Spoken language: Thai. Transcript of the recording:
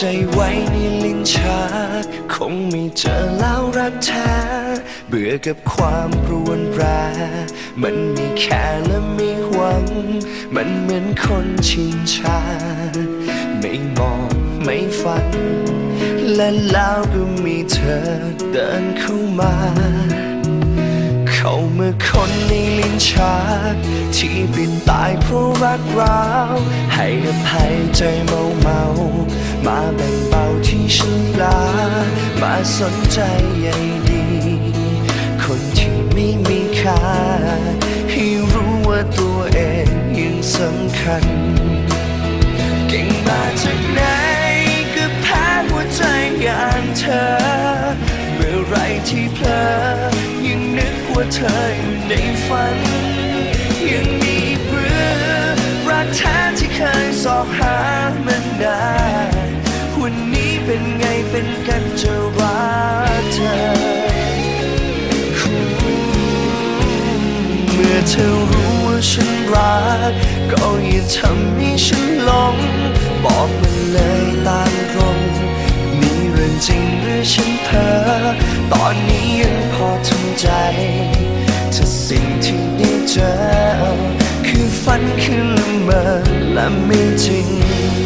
ใจไว้ในลิ้นชักคงไม่เจอแล้วรักแท้ เบื่อกับความรวนแปรมันไม่แค่และไม่หวัง มันเหมือนคนชินชา ไม่มองไม่ฟังและแล้วก็มีเธอเดินเข้ามาเข้าเมื่อคนในลิ้นชักที่ปิดตายเพราะรักร้าว ให้อภัยใจเมาเมา มาแบ่งเบาที่ฉันลา มาสนใจใยดี คนที่ไม่มีค่า ให้รู้ว่าตัวเองยังสำคัญ เก่งมาจากไหนก็แพ้หัวใจอย่างเธอ เมื่อไรที่เพลอยังนึกว่าเธออยู่ในฝัน ยังมีเบื่อรักแท้ที่เคยสอบหามันนาน วันนี้เป็นไงเป็นกันจะรักเธอ เมื่อเธอรู้ว่าฉันรัก ก็อย่าทำให้ฉันหลง บอกมันเลยตามตรงมีเรื่องจริงหรือฉันเพ้อตอนนี้ยังพอทำใจถ้าสิ่งที่ได้เจอ คือฝันคือละเมอและไม่จริง